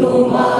আমি তোমায়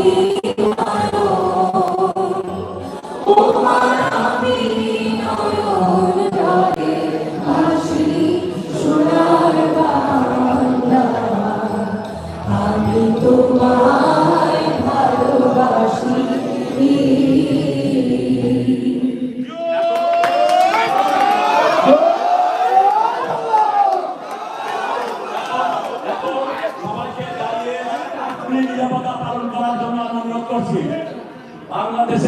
আমি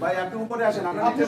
ভাই আপনি উপরে আসেন আমরা নিচে